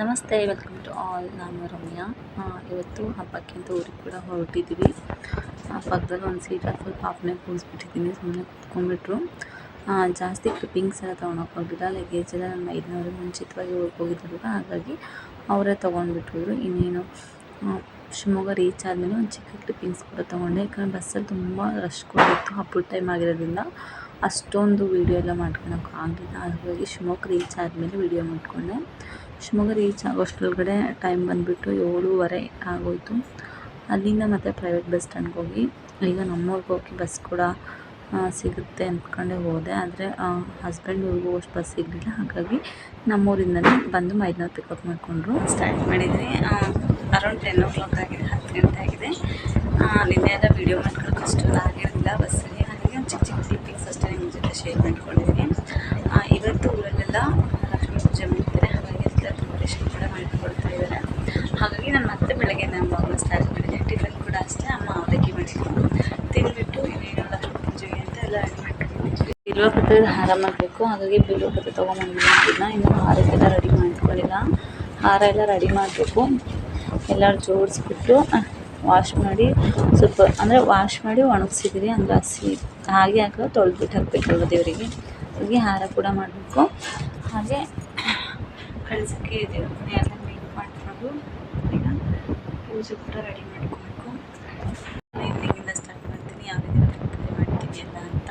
ನಮಸ್ತೆ welcome to all ನಾನು ರಮ್ಯಾ. ಇವತ್ತು ಹಬ್ಬಕ್ಕಿಂತ ಊರಿಗೆ ಕೂಡ ಹೊರಟಿದ್ದೀವಿ. ಪಕ್ಕದಲ್ಲಿ ಒಂದು ಸೀಟ್ ಹಾಕಿ ಪಾಪನೆ ಕೂರಿಸ್ಬಿಟ್ಟಿದ್ದೀನಿ ಸುಮ್ಮನೆ ಕೂತ್ಕೊಂಡ್ಬಿಟ್ರು. ಜಾಸ್ತಿ ಕ್ಲಿಪ್ಪಿಂಗ್ಸ್ ಎಲ್ಲ ತೊಗೊಂಡೋಗಿ ಹೋಗಿಲ್ಲ. ಲಗೇಜ್ ಎಲ್ಲ ನಮ್ಮ ಐದನವರು ಮುಂಚಿತವಾಗಿ ಹೋಗಿದ್ರಲ್ವ ಹಾಗಾಗಿ ಅವರೇ ತೊಗೊಂಡ್ಬಿಟ್ಟಿದ್ರು ಇನ್ನೇನು ಶಿವಮೊಗ್ಗ ರೀಚ್ ಆದಮೇಲೆ ಒಂದು ಚಿಕ್ಕ ಕ್ಲಿಪ್ಪಿಂಗ್ಸ್ ಕೂಡ ತೊಗೊಂಡೆ. ಯಾಕಂದರೆ ಬಸ್ಸಲ್ಲಿ ತುಂಬ ರಶ್ ಕೂಡ ಇತ್ತು. ಹಬ್ಬದ ಟೈಮ್ ಆಗಿರೋದ್ರಿಂದ ಅಷ್ಟೊಂದು ವೀಡಿಯೋ ಎಲ್ಲ ಮಾಡ್ಕೊಳಕ್ಕೆ ಆಗಲಿಲ್ಲ. ಹಾಗಾಗಿ ಶಿವಮೊಗ್ಗ ರೀಚ್ ಆದಮೇಲೆ ವೀಡಿಯೋ ಮಾಡ್ಕೊಂಡೆ. ಶಿವಮೊಗ್ಗ ರೀಚ್ ಆಗೋಷ್ಟರೊಳಗಡೆ ಟೈಮ್ ಬಂದುಬಿಟ್ಟು ಏಳೂವರೆ ಆಗೋಯಿತು. ಅಲ್ಲಿಂದ ಮತ್ತೆ ಪ್ರೈವೇಟ್ ಬಸ್ ಸ್ಟ್ಯಾಂಡ್ಗೆ ಹೋಗಿ. ಈಗ ನಮ್ಮೂರಿಗೆ ಹೋಗಿ ಬಸ್ ಕೂಡ ಸಿಗುತ್ತೆ ಅಂದ್ಕೊಂಡೆ ಹೋದೆ. ಆದರೆ ಹಸ್ಬೆಂಡ್ ಊರಿಗೆ ಅಷ್ಟು ಬಸ್ ಸಿಗಲಿಲ್ಲ ಹಾಗಾಗಿ ನಮ್ಮೂರಿಂದಲೇ ಬಂದು ಮೈದನವ್ರು ಪಿಕಪ್ ಮಾಡಿಕೊಂಡ್ರು. ಸ್ಟಾರ್ಟ್ ಮಾಡಿದ್ವಿ. ಅರೌಂಡ್ ಟೆನ್ ಓ ಕ್ಲಾಕ್ ಆಗಿದೆ, ಹತ್ತು ಗಂಟೆ ಆಗಿದೆ. ನಿನ್ನೆ ಎಲ್ಲ ವೀಡಿಯೋ ಮಾಡ್ಕೊಳ್ಳೋಕೆ ಅಷ್ಟೆಲ್ಲ ಆಗಿರಲಿಲ್ಲ. ಬಸ್ಸಲ್ಲಿ ಹಾಗಾಗಿ ಚಿಕ್ಕ ಚಿಕ್ಕ ಕ್ಲಿಪ್ಪಿಂಗ್ಸ್ ಅಷ್ಟೇ ನಿಮ್ಮ ಜೊತೆ ಶೇರ್ ಮಾಡ್ಕೊಂಡಿದ್ದೀನಿ ಇವತ್ತು ಊರಲ್ಲೆಲ್ಲ ಲಕ್ಷ್ಮೀ ಪೂಜೆ ಮಾಡ್ತಾರೆ ಹಾಗಾಗಿ ಪ್ರಿಪರೇಷನ್ ಕೂಡ ಮಾಡಿಕೊಡ್ತಾ ಇದ್ದಾರೆ ಹಾಗಾಗಿ ನಾನು ಮತ್ತೆ ಬೆಳಗ್ಗೆ ನಾನು ಬ್ಲಾಗ್ನ ಸ್ಟಾರ್ಟ್ ಮಾಡಿದೆ. ಟಿಫನ್ ಕೂಡ ಅಷ್ಟೇ, ಅಮ್ಮ ಅವಲಕ್ಕಿ ಮಾಡಿಕೊಂಡು ತಿಂದುಬಿಟ್ಟು ಇನ್ನೇನು ಪೂಜೆ ಅಂತ ಎಲ್ಲ ಬಿಲ್ವ ಪತ್ರದ ಹಾರ ಮಾಡಬೇಕು. ಹಾಗಾಗಿ ಬಿಲ್ವ ಪತ್ರ ಇನ್ನೂ ಇನ್ನು ಹಾರಕ್ಕೆಲ್ಲ ರೆಡಿ ಮಾಡ್ಕೊಳ್ಳಿಲ್ಲ ಹಾರ ಎಲ್ಲ ರೆಡಿ ಮಾಡಬೇಕು. ಎಲ್ಲರೂ ಜೋಡಿಸ್ಬಿಟ್ಟು ವಾಶ್ ಮಾಡಿ, ಸ್ವಲ್ಪ ಅಂದರೆ ವಾಶ್ ಮಾಡಿ ಒಣಗಿಸಿದ್ದೀರಿ ಅಂದರೆ ಹಸಿ, ಹಾಗೆ ಹಾಕೋ ತೊಳೆದ್ಬಿಟ್ಟು ಹಾಕಬೇಕಲ್ವ ದೇವರಿಗೆ. ಹಾಗೆ ಹಾರ ಕೂಡ ಮಾಡಬೇಕು. ಹಾಗೆ ಕಳ್ಸೋಕ್ಕೆ ದೇವ್ರನ್ನ ಎಲ್ಲ ಮೇಕ್ ಮಾಡಿಕೊಂಡು ಈಗ ಪೂಜೆ ಕೂಡ ರೆಡಿ ಮಾಡ್ಕೋಬೇಕು. ಇಲ್ಲಿಂದ ಸ್ಟಾರ್ಟ್ ಮಾಡ್ತೀನಿ ಯಾವ ರೀತಿ ಪೂಜೆ ಮಾಡ್ತೀನಿ ಎಲ್ಲ ಅಂತ.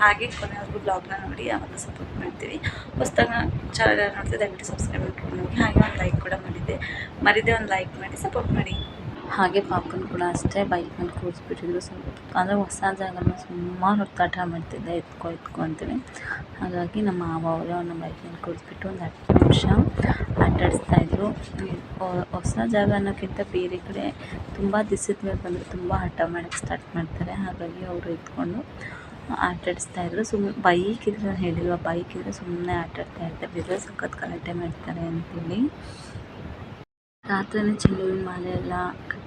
ಹಾಗೆ ಕೊನೆವರೆಗೂ ಬ್ಲಾಗ್ನ ನೋಡಿ ಯಾವಾಗ ಸಪೋರ್ಟ್ ಮಾಡ್ತೀವಿ. ಹೊಸ್ದಾಗ ಚಾನಲ್ ನೋಡ್ತಿದ್ದೆ ದಯವಿಟ್ಟು ಸಬ್ಸ್ಕ್ರೈಬ್ ಮಾಡ್ಕೊಂಡು ಹಾಗೆ. ಒಂದು ಲೈಕ್ ಕೂಡ ಮಾಡಿದ್ದೆ. ಮರಿದೆ ಒಂದು ಲೈಕ್ ಮಾಡಿ ಸಪೋರ್ಟ್ ಮಾಡಿ. ಹಾಗೆ ಪಾಪುನ್ ಕೂಡ ಅಷ್ಟೇ ಬೈಕ್ ಮೇಲೆ ಕೂರಿಸ್ಬಿಟ್ಟಿದ್ರು ಸ್ವಲ್ಪ ಅಂದರೆ ಹೊಸ ಜಾಗನ ಸುಮಾರು ಹೊತ್ತು ಆಟ ಮಾಡ್ತಿದ್ದೆ, ಎತ್ಕೊ ಎತ್ಕೊ ಅಂತೇಳಿ ಹಾಗಾಗಿ ನಮ್ಮ ಮಾವ ಅವರು ಅವ್ರನ್ನ ಬೈಕ್ ಮೇಲೆ ಕೂರಿಸ್ಬಿಟ್ಟು ಒಂದು ಹತ್ತು ನಿಮಿಷ ಆಟಾಡಿಸ್ತಾಯಿದ್ರು ಹೊಸ ಜಾಗ ಅನ್ನೋಕ್ಕಿಂತ ಬೇರೆ ಕಡೆ ತುಂಬ ದಿವಸದ ಮೇಲೆ ಬಂದರೆ ತುಂಬ ಹಠ ಮಾಡೋಕ್ಕೆ ಸ್ಟಾರ್ಟ್ ಮಾಡ್ತಾರೆ. ಹಾಗಾಗಿ ಅವರು ಎತ್ಕೊಂಡು ಆಟಾಡಿಸ್ತಾಯಿದ್ರು ಸುಮ್ಮನೆ ಬೈಕ್ ಇದ್ರೆ ನಾನು ಹೇಳಿಲ್ವ ಬೈಕ್ ಇದ್ದರೆ ಸುಮ್ಮನೆ ಆಟಾಡ್ತಾ ಇರ್ತಾರೆ. ಬೇರೆ ಸಖತ್ ಗಲಾಟೆ ಮಾಡ್ತಾರೆ ಅಂತೇಳಿ. ರಾತ್ರಿನೇ ಚೆಂಡು ಮಾಲೆ ಎಲ್ಲ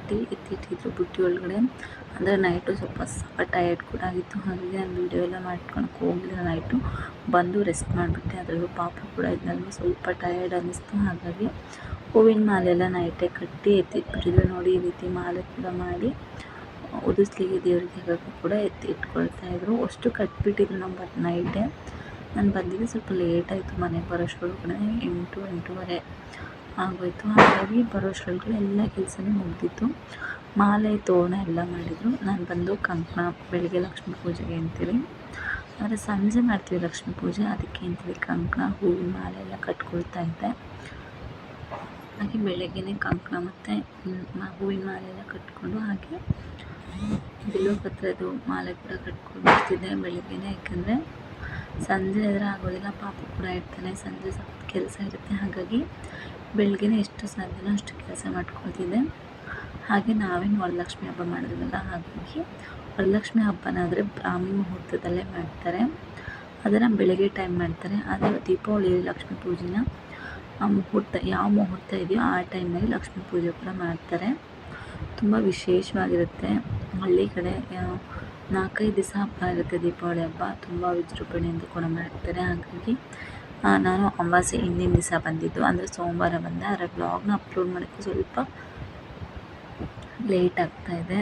ಕಟ್ಟಿ ಎತ್ತಿಟ್ಟಿದ್ರು ಬುಟ್ಟಿ ಒಳಗಡೆ. ಅಂದರೆ ನೈಟು ಸ್ವಲ್ಪ ಸ್ವಲ್ಪ ಟಯರ್ಡ್ ಕೂಡ ಆಗಿತ್ತು. ಹಾಗಾಗಿ ನಾನು ವೀಡಿಯೋ ಎಲ್ಲ ಮಾಡ್ಕೊಳಕ್ಕೆ ಹೋಗಲಿಲ್ಲ ನೈಟು ಬಂದು ರೆಸ್ಟ್ ಮಾಡಿಬಿಟ್ಟೆ. ಅದರಲ್ಲೂ ಪಾಪ ಕೂಡ ಇದ್ನಲ್ವ, ಸ್ವಲ್ಪ ಟಯರ್ಡ್ ಅನ್ನಿಸ್ತು. ಹಾಗಾಗಿ ಹೂವಿನ ಮಾಲೆಲ್ಲ ನೈಟೇ ಕಟ್ಟಿ ಎತ್ತಿಟ್ಬಿಟ್ಟಿದ್ರು ನೋಡಿ, ಈ ರೀತಿ ಮಾಲೆ ಕೂಡ ಮಾಡಿ, ಉದಿಸ್ಲಿಕ್ಕೆ ದೇವರಿಗೆ ಹಾಕೋಕ್ಕೂ ಕೂಡ ಎತ್ತಿ ಇಟ್ಕೊಳ್ತಾ ಇದ್ರು. ಅಷ್ಟು ಕಟ್ಬಿಟ್ಟಿದ್ರು ನಮ್ಮ ಬಟ್ ನೈಟೇ ನಾನು ಬಂದಿದ್ದು ಸ್ವಲ್ಪ ಲೇಟ್ ಆಯಿತು. ಮನೆಗೆ ಬರೋಷ್ಟರೊಳಗಡೆ ಎಂಟು, ಎಂಟೂವರೆ. ಆಗೋಯ್ತು. ಹಾಗಾಗಿ ಬರೋಷ್ಟರೊಳಗಡೆ ಎಲ್ಲ ಕೆಲಸನೂ ಮುಗ್ದಿತ್ತು. ಮಾಲೆ, ತೋರಣ ಎಲ್ಲ ಮಾಡಿದರು. ನಾನು ಬಂದು ಕಂಕಣ, ಬೆಳಗ್ಗೆ ಲಕ್ಷ್ಮೀ ಪೂಜೆಗೆ ಅಂತೇಳಿ ಆದರೆ ಸಂಜೆ ಮಾಡ್ತೀವಿ ಲಕ್ಷ್ಮೀ ಪೂಜೆ. ಅದಕ್ಕೆ ಅಂತೇಳಿ ಕಂಕಣ, ಹೂವಿನ ಮಾಲೆ ಎಲ್ಲ ಕಟ್ಕೊಳ್ತಾ ಇದ್ದೆ. ಹಾಗೆ ಬೆಳಗ್ಗೆನೇ ಕಂಕಣ ಮತ್ತು ಹೂವಿನ ಮಾಲೆ ಎಲ್ಲ ಕಟ್ಕೊಂಡು ಹಾಗೆ ಬಿಲ್ವ ಪತ್ರದ ಮಾಲೆ ಕೂಡ ಕಟ್ಕೊಂಡು ಬರ್ತಿದ್ದೆ ಬೆಳಗ್ಗೆನೇ. ಯಾಕಂದರೆ ಸಂಜೆ ಆದರೆ ಆಗೋದಿಲ್ಲ. ಪಾಪ ಕೂಡ ಇರ್ತಾನೆ. ಸಂಜೆ ಸ್ವಲ್ಪ ಕೆಲಸ ಇರುತ್ತೆ. ಹಾಗಾಗಿ ಬೆಳಗ್ಗೆನೇ ಎಷ್ಟು ಸಾಧ್ಯನೋ ಅಷ್ಟು ಕೆಲಸ ಮಾಡ್ಕೊಳ್ತಿದ್ದೆ. ಹಾಗೆ ನಾವೇನು ವರಲಕ್ಷ್ಮಿ ಹಬ್ಬ ಮಾಡಿದ್ವಲ್ಲ ಹಾಗಾಗಿ ವರಲಕ್ಷ್ಮಿ ಹಬ್ಬನಾದರೆ ಬ್ರಾಹ್ಮಿ ಮುಹೂರ್ತದಲ್ಲೇ ಮಾಡ್ತಾರೆ. ಅದನ್ನು ಬೆಳಗ್ಗೆ ಟೈಮ್ ಮಾಡ್ತಾರೆ. ಆದರೆ ದೀಪಾವಳಿ ಲಕ್ಷ್ಮೀ ಪೂಜೆನ ಆ ಮುಹೂರ್ತ ಯಾವ ಮುಹೂರ್ತ ಇದೆಯೋ ಆ ಟೈಮಲ್ಲಿ ಲಕ್ಷ್ಮೀ ಪೂಜೆ ಕೂಡ ಮಾಡ್ತಾರೆ. ತುಂಬ ವಿಶೇಷವಾಗಿರುತ್ತೆ. ಹಳ್ಳಿ ಕಡೆ ನಾಲ್ಕೈದು ದಿವಸ ಹಬ್ಬ ಇರುತ್ತೆ ದೀಪಾವಳಿ ಹಬ್ಬ. ತುಂಬ ವಿಜೃಂಭಣೆಯಿಂದ ಕೂಡ ಮಾಡ್ತಾರೆ. ಹಾಗಾಗಿ ನಾನು ಅಮಾವಾಸ್ಯೆ ಹಿಂದಿನ ದಿವಸ ಬಂದಿದ್ದು. ಅಂದರೆ ಸೋಮವಾರ ಬಂದೆ. ಆದರೆ ಬ್ಲಾಗ್ನ ಅಪ್ಲೋಡ್ ಮಾಡೋಕ್ಕೆ ಸ್ವಲ್ಪ ಲೇಟ್ ಆಗ್ತಾಯಿದೆ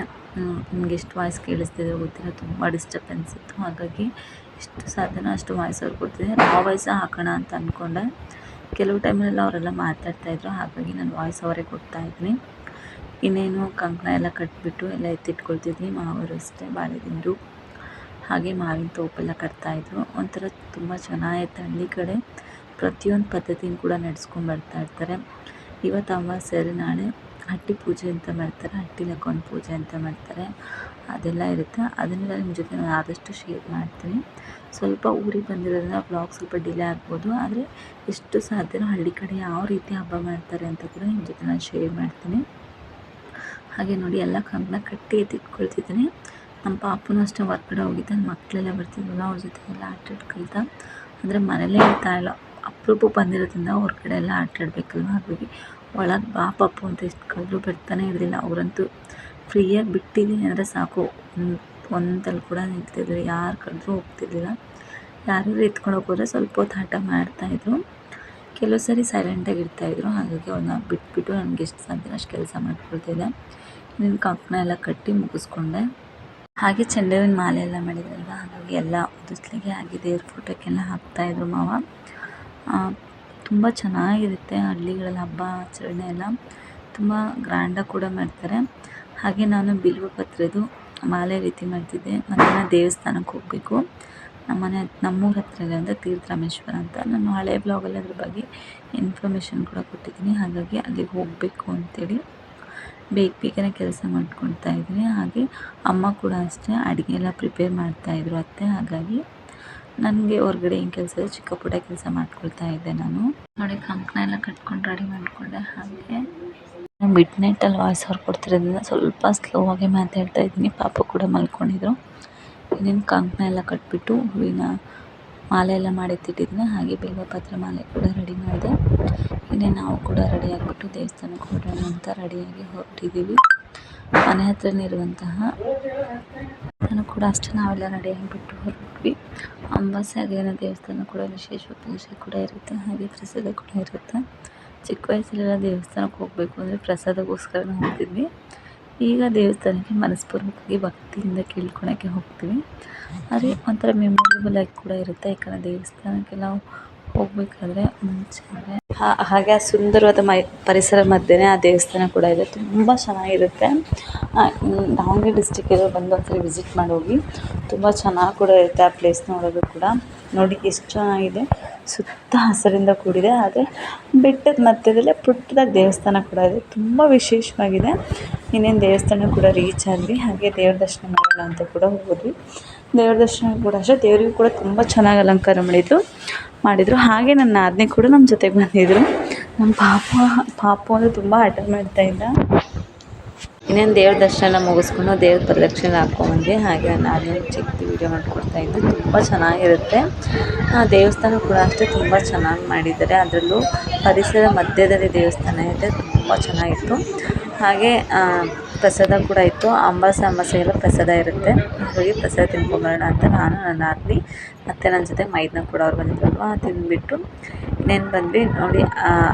ನಿಮ್ಗೆ ಎಷ್ಟು ವಾಯ್ಸ್ ಕೇಳಿಸ್ತಿದೆ ಗೊತ್ತಿಲ್ಲ. ತುಂಬ ಡಿಸ್ಟರ್ಬೆನ್ಸ್ ಇತ್ತು. ಹಾಗಾಗಿ ಎಷ್ಟು ಸಾಧ್ಯನೋ ಅಷ್ಟು ವಾಯ್ಸ್ ಅವ್ರು ಕೊಡ್ತಿದ್ದೆ ಆ ವಾಯ್ಸ್ ಹಾಕೋಣ ಅಂತ ಅಂದ್ಕೊಂಡೆ ಕೆಲವು ಟೈಮಲ್ಲೆಲ್ಲ ಅವರೆಲ್ಲ ಮಾತಾಡ್ತಾಯಿದ್ರು ಹಾಗಾಗಿ ನಾನು ವಾಯ್ಸ್ ಅವರೇ ಕೊಡ್ತಾ ಇದ್ದೀನಿ. ಇನ್ನೇನು ಕಂಕಣ ಎಲ್ಲ ಕಟ್ಬಿಟ್ಟು ಎಲ್ಲ ಎತ್ತಿಟ್ಕೊಳ್ತಿದ್ವಿ ಮಾವರು ಅಷ್ಟೇ ಬಾಳೆದಿಂದರು ಹಾಗೆ ಮಾವಿನ ತೋಪೆಲ್ಲ ಕಟ್ತಾಯಿದ್ರು. ಒಂಥರ ತುಂಬ ಚೆನ್ನಾಗಿತ್ತು ಹಳ್ಳಿ ಕಡೆ ಪ್ರತಿಯೊಂದು ಪದ್ಧತಿನ ಕೂಡ ನಡೆಸ್ಕೊಂಡು ಬರ್ತಾ ಇರ್ತಾರೆ. ಇವತ್ತು ಅಮಾವಾಸ್ಯೆ ನಾಳೆ ಹಟ್ಟಿ ಪೂಜೆ ಅಂತ ಮಾಡ್ತಾರೆ. ಹಟ್ಟಿ ಲಕ್ಕೊಂಡು ಪೂಜೆ ಅಂತ ಮಾಡ್ತಾರೆ. ಅದೆಲ್ಲ ಇರುತ್ತೆ. ಅದನ್ನೆಲ್ಲ ನಿಮ್ಮ ಜೊತೆ ನಾನು ಆದಷ್ಟು ಶೇರ್ ಮಾಡ್ತೀನಿ. ಸ್ವಲ್ಪ ಊರಿಗೆ ಬಂದಿರೋದ್ರಿಂದ ಬ್ಲಾಗ್ ಸ್ವಲ್ಪ ಡಿಲೇ ಆಗ್ಬೋದು. ಆದರೆ ಎಷ್ಟು ಸಾಧ್ಯನೋ ಹಳ್ಳಿ ಕಡೆ ಯಾವ ರೀತಿ ಹಬ್ಬ ಮಾಡ್ತಾರೆ ಅಂತ ಕೂಡ ನಿಮ್ಮ ಜೊತೆ ನಾನು ಶೇರ್ ಮಾಡ್ತೀನಿ. ಹಾಗೆ ನೋಡಿ, ಎಲ್ಲ ಕಂಕಣ ಕಟ್ಟಿ ಎತ್ತಿಟ್ಕೊಳ್ತಿದ್ದೀನಿ ನಮ್ಮ ಪಾಪನೂ ಅಷ್ಟೇ ಹೊರ್ಗಡೆ ಹೋಗಿದ್ದೆ ನನ್ನ ಮಕ್ಕಳೆಲ್ಲ ಬರ್ತಿದ್ವಲ್ಲ, ಅವ್ರ ಜೊತೆ ಎಲ್ಲ ಆಟ ಕಲಿತ. ಅಂದರೆ ಮನೇಲೇ ಇರ್ತಾ ಇಲ್ಲ, ಅಪರೂಪ ಬಂದಿರೋದ್ರಿಂದ ಹೊರ್ಗಡೆ ಎಲ್ಲ ಆಟ ಆಡಬೇಕಲ್ವ ಹಾಗಾಗಿ. ಒಳಗೆ ಬಾ ಪಾಪು ಅಂತ ಎಷ್ಟು ಕರೆದ್ರು ಬರ್ತಾನೆ ಇರಲಿಲ್ಲ, ಅವರಂತೂ ಫ್ರೀಯಾಗಿ ಬಿಟ್ಟಿದ್ದೀನಿ ಅಂದರೆ ಸಾಕು. ಒಂದು ಒಂದಲ್ಲಿ ಕೂಡ ನಿಲ್ತಿದ್ರು ಯಾರು ಕರೆದ್ರೂ ಹೋಗ್ತಿರ್ಲಿಲ್ಲ. ಯಾರು ಎತ್ಕೊಂಡು ಹೋಗೋರೆ ಸ್ವಲ್ಪ ಹೊತ್ತು ಆಟ ಮಾಡ್ತಾಯಿದ್ರು ಕೆಲವು ಸರಿ ಸೈಲೆಂಟಾಗಿ ಇರ್ತಾಯಿದ್ರು ಹಾಗಾಗಿ ಅವ್ರನ್ನ ಬಿಟ್ಬಿಟ್ಟು ನನಗೆ ಎಷ್ಟು ಸಾಧ್ಯ ಅಷ್ಟು ಕೆಲಸ ಮಾಡ್ಕೊಳ್ತಿದ್ದೆ ಇನ್ನು ಕಂಕಣ ಎಲ್ಲ ಕಟ್ಟಿ ಮುಗಿಸ್ಕೊಂಡೆ. ಹಾಗೆ ಚೆಂಡು ಹೂವಿನ ಮಾಲೆ ಎಲ್ಲ ಮಾಡಿದ್ರಲ್ವ? ಹಾಗಾಗಿ ಎಲ್ಲ ಉದಿಸ್ಲಿಕ್ಕೆ ಹಾಗೆ ದೇವ್ರ ಫೋಟೋಕ್ಕೆಲ್ಲ ಹಾಕ್ತಾಯಿದ್ರು ಮಾವ. ತುಂಬ ಚೆನ್ನಾಗಿರುತ್ತೆ ಹಳ್ಳಿಗಳಲ್ಲಿ ಹಬ್ಬ ಆಚರಣೆ ಎಲ್ಲ. ತುಂಬ ಗ್ರ್ಯಾಂಡಾಗಿ ಕೂಡ ಮಾಡ್ತಾರೆ. ಹಾಗೆ ನಾನು ಬಿಲ್ವ ಪತ್ರೆದು ಮಾಲೆ ರೀತಿ ಮಾಡ್ತಿದ್ದೆ. ನಾನು ದೇವಸ್ಥಾನಕ್ಕೆ ಹೋಗಬೇಕು. ನಮ್ಮನೆ ನಮ್ಮೂರ ಹತ್ರ ಇದೆ ಅಂದರೆ ತೀರ್ಥರಾಮೇಶ್ವರ ಅಂತ. ನಾನು ಹಳೆ ಬ್ಲಾಗಲ್ಲಿ ಅದ್ರ ಬಗ್ಗೆ ಇನ್ಫಾರ್ಮೇಷನ್ ಕೂಡ ಕೊಟ್ಟಿದ್ದೀನಿ. ಹಾಗಾಗಿ ಅಲ್ಲಿಗೆ ಹೋಗಬೇಕು ಅಂತೇಳಿ. ಬೇಗ ಬೇಗನೆ ಕೆಲಸ ಮಾಡ್ಕೊಳ್ತಾ ಇದ್ದೀನಿ. ಹಾಗೆ ಅಮ್ಮ ಕೂಡ ಅಷ್ಟೇ ಅಡುಗೆ ಎಲ್ಲ ಪ್ರಿಪೇರ್ ಮಾಡ್ತಾಯಿದ್ರು ಅತ್ತೆ. ಹಾಗಾಗಿ ನನಗೆ ಹೊರಗಡೆ ಏನು ಕೆಲಸ ಇದೆ, ಚಿಕ್ಕ ಪುಟ್ಟ ಕೆಲಸ ಮಾಡ್ಕೊಳ್ತಾ ಇದ್ದೆ ನಾನು. ನೋಡಿ ಕಂಕಣ ಎಲ್ಲ ಕಟ್ಕೊಂಡು ರೆಡಿ ಮಾಡಿಕೊಂಡೆ. ಹಾಗೆ ಮಿಡ್ ನೈಟಲ್ಲಿ ವಾಯ್ಸ್ ಕೊಡ್ತಿರೋದ್ರಿಂದ ಸ್ವಲ್ಪ ಸ್ಲೋ ಆಗಿ ಮಾತಾಡ್ತಾ ಇದ್ದೀನಿ. ಪಾಪ ಕೂಡ ಮಲ್ಕೊಂಡಿದ್ರು. ಇನ್ನೇನು ಕಂಕಣ ಎಲ್ಲ ಕಟ್ಬಿಟ್ಟು ಹೂವಿನ ಮಾಲೆ ಎಲ್ಲ ಮಾಡಿಟ್ಟಿದ್ದೀನಿ ಹಾಗೆ ಬಿಲ್ವಪತ್ರ ಮಾಲೆ ಕೂಡ ರೆಡಿ ಮಾಡಿದೆ. ಇನ್ನೇ ನಾವು ಕೂಡ ರೆಡಿ ಆಗಿಬಿಟ್ಟು ದೇವಸ್ಥಾನಕ್ಕೆ ಹೊರಡೋಣ ಅಂತ ರೆಡಿಯಾಗಿ ಹೊರಟಿದ್ದೀವಿ. ಮನೆ ಹತ್ರನೇ ಇರುವಂತಹ ನಾನು ಕೂಡ ಅಷ್ಟೇ ನಾವೆಲ್ಲ ರೆಡಿ ಆಗಿಬಿಟ್ಟು ಹೊರಟ್ವಿ. ಅಂಬಾಸೆ ಹಾಗೇನ ದೇವಸ್ಥಾನ ಕೂಡ ವಿಶೇಷ ಪೂಜೆ ಕೂಡ ಇರುತ್ತೆ. ಹಾಗೆ ಪ್ರಸಾದ ಕೂಡ ಇರುತ್ತೆ. ಚಿಕ್ಕ ವಯಸ್ಸಲ್ಲೆಲ್ಲ ದೇವಸ್ಥಾನಕ್ಕೆ ಹೋಗಬೇಕು ಅಂದರೆ ಪ್ರಸಾದಕ್ಕೋಸ್ಕರ ಹೋಗ್ತಿದ್ವಿ. ಈಗ ದೇವಸ್ಥಾನಕ್ಕೆ ಮನಸ್ಪೂರ್ವಕವಾಗಿ ಭಕ್ತಿಯಿಂದ ಕೇಳ್ಕೊಳಕ್ಕೆ ಹೋಗ್ತೀವಿ. ಆದರೆ ಒಂಥರ ಮೆಮೊರೇಬಲ್ ಆಗಿ ಕೂಡ ಇರುತ್ತೆ. ಯಾಕಂದರೆ ದೇವಸ್ಥಾನಕ್ಕೆ ನಾವು ಹೋಗಬೇಕಾದ್ರೆ ಮುಂಚೆ ಹಾಗೆ ಆ ಸುಂದರವಾದ ಮೈ, ಪರಿಸರ ಮಧ್ಯೆ ಆ ದೇವಸ್ಥಾನ ಕೂಡ ಇದೆ. ತುಂಬ ಚೆನ್ನಾಗಿರುತ್ತೆ. ದಾವಣಗೆರೆ ಡಿಸ್ಟಿಕ್ಕಿಗೆ ಬಂದು ಒಂದ್ಸರಿ ವಿಸಿಟ್ ಮಾಡಿ ಹೋಗಿ. ತುಂಬ ಚೆನ್ನಾಗಿ ಕೂಡ ಇರುತ್ತೆ ಆ ಪ್ಲೇಸ್ ನೋಡೋದು ಕೂಡ. ನೋಡಿ, ಎಷ್ಟು ಚೆನ್ನಾಗಿದೆ. ಸುತ್ತ ಹಸಿರಿಂದ ಕೂಡಿದೆ, ಆದರೆ ಬೆಟ್ಟದ ಮಧ್ಯದಲ್ಲೇ ಪುಟ್ಟದಾಗಿ ದೇವಸ್ಥಾನ ಕೂಡ ಇದೆ. ತುಂಬ ವಿಶೇಷವಾಗಿದೆ. ಇನ್ನೇನು ದೇವಸ್ಥಾನ ಕೂಡ ರೀಚ್ ಆದ್ವಿ. ಹಾಗೆ ದೇವ್ರ ದರ್ಶನ ಮಾಡೋಣ ಅಂತ ಕೂಡ ಹೋದ್ವಿ. ದೇವ್ರ ದರ್ಶನ ಕೂಡ ಅಷ್ಟೇ. ದೇವರಿಗೂ ಕೂಡ ತುಂಬ ಚೆನ್ನಾಗಿ ಅಲಂಕಾರ ಮಾಡಿದ್ರು, ಮಾಡಿದರು. ಹಾಗೆ ನನ್ನ ನಾದಿನಿ ಕೂಡ ನಮ್ಮ ಜೊತೆಗೆ ಬಂದಿದ್ದರು ನಮ್ಮ ಪಾಪ ಪಾಪ ಅಂದರೆ ತುಂಬ ಹಠ ಮಾಡ್ತಾಯಿದ್ದ ಇನ್ನೇನು ದೇವ್ರ ದರ್ಶನ ಮುಗಿಸ್ಕೊಂಡು ದೇವ್ರ ಪ್ರದಕ್ಷಿಣೆ ಹಾಕ್ಕೊಂಡ್ಬಂದ್ವಿ ಹಾಗೆ ನಾನು ನಾದಿನಿ ವೀಡಿಯೋ ವೀಡಿಯೋ ಮಾಡ್ಕೊಡ್ತಾಯಿದ್ದೆ ತುಂಬ ಚೆನ್ನಾಗಿರುತ್ತೆ. ದೇವಸ್ಥಾನ ಕೂಡ ಅಷ್ಟೇ ತುಂಬ ಚೆನ್ನಾಗಿ ಮಾಡಿದ್ದಾರೆ. ಅದರಲ್ಲೂ ಪರಿಸರ ಮಧ್ಯದಲ್ಲಿ ದೇವಸ್ಥಾನ ಇದೆ, ತುಂಬ ಚೆನ್ನಾಗಿತ್ತು. ಹಾಗೆ ಪ್ರಸಾದ ಕೂಡ ಇತ್ತು. ಅಮಾವಾಸ್ಯೆ ಎಲ್ಲ ಪ್ರಸಾದ ಇರುತ್ತೆ. ಹಾಗಾಗಿ ಪ್ರಸಾದ ತಿನ್ಕೊಂಬರೋಣ ಅಂತ ನಾನು, ನನ್ನ ನಾದಿನಿ ಮತ್ತು ನನ್ನ ಜೊತೆ ಮೈದನ ಕೂಡ ಅವ್ರು ಬಂದಿದ್ರಲ್ವ ತಿಂದುಬಿಟ್ಟು ಇನ್ನೇನು ಬಂದ್ವಿ ನೋಡಿ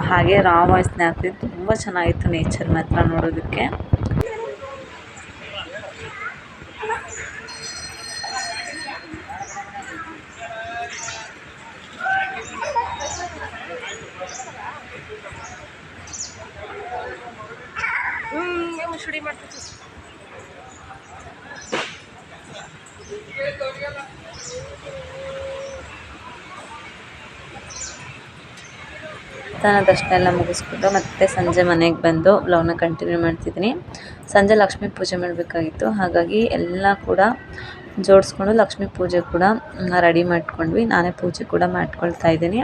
ಹಾಗೆ ರಾ ವಾಯ್ಸ್ನ ಹಾಕ್ತಿದ್ದು ತುಂಬ ಚೆನ್ನಾಗಿತ್ತು ನೇಚರ್ ಮಾತ್ರ ನೋಡೋದಕ್ಕೆ. ಶುಡಿ ಮಾಡ್ತೀವಿ ದೇವಸ್ಥಾನ ದರ್ಶನ ಎಲ್ಲ ಮುಗಿಸ್ಬಿಟ್ಟು ಮತ್ತೆ ಸಂಜೆ ಮನೆಗೆ ಬಂದು ಲವ್ನ ಕಂಟಿನ್ಯೂ ಮಾಡ್ತಿದ್ದೀನಿ. ಸಂಜೆ ಲಕ್ಷ್ಮೀ ಪೂಜೆ ಮಾಡಬೇಕಾಗಿತ್ತು. ಹಾಗಾಗಿ ಎಲ್ಲ ಕೂಡ ಜೋಡಿಸ್ಕೊಂಡು ಲಕ್ಷ್ಮಿ ಪೂಜೆ ಕೂಡ ರೆಡಿ ಮಾಡ್ಕೊಂಡ್ವಿ. ನಾನೇ ಪೂಜೆ ಕೂಡ ಮಾಡ್ಕೊಳ್ತಾ ಇದ್ದೀನಿ.